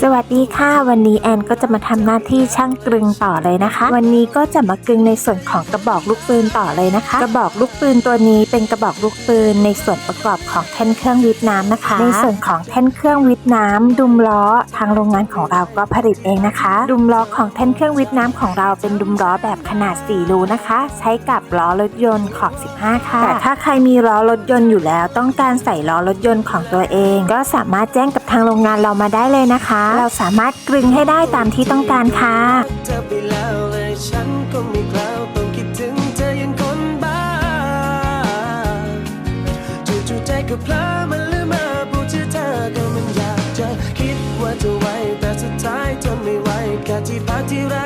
สวัสดีค่ะ วันนี้แอนก็จะมาทำหน้าที่ช่างกลึงต่อเลยนะคะ วันนี้ก็จะมากลึงในส่วนของกระบอกลูกปืนต่อเลยนะคะ กระบอกลูกปืนตัวนี้เป็นกระบอกลูกปืนในส่วนประกอบของแท่นเครื่องวิทย์น้ำนะคะ ในส่วนของแท่นเครื่องวิทย์น้ำดุมล้อทางโรงงานของเราก็ผลิตเองนะคะ ดุมล้อของแท่นเครื่องวิทย์น้ำของเราเป็นดุมล้อแบบขนาด 4 รูนะคะ ใช้กับล้อรถยนต์ขอบ 15 ค่ะแต่ถ้าใครมีล้อรถยนต์อยู่แล้ว ต้องการใส่ล้อรถยนต์ของตัวเอง ก็สามารถแจ้งกับทางโรงงานเรามาได้เลยนะคะเราสามารถกลึงให้ได้ตามที่ต้องการค่ะ เธอไปแล้วเลยฉันก็ไม่กล้าต้องคิดถึงเธอยังคนบ้าจู่ๆใจก็เพลอมันลืมมาพูดชื่อเธอก็มันอยากจะคิดว่าจะไว้แต่สุดท้ายทนไม่ไหวแค่ที่พักที่รัก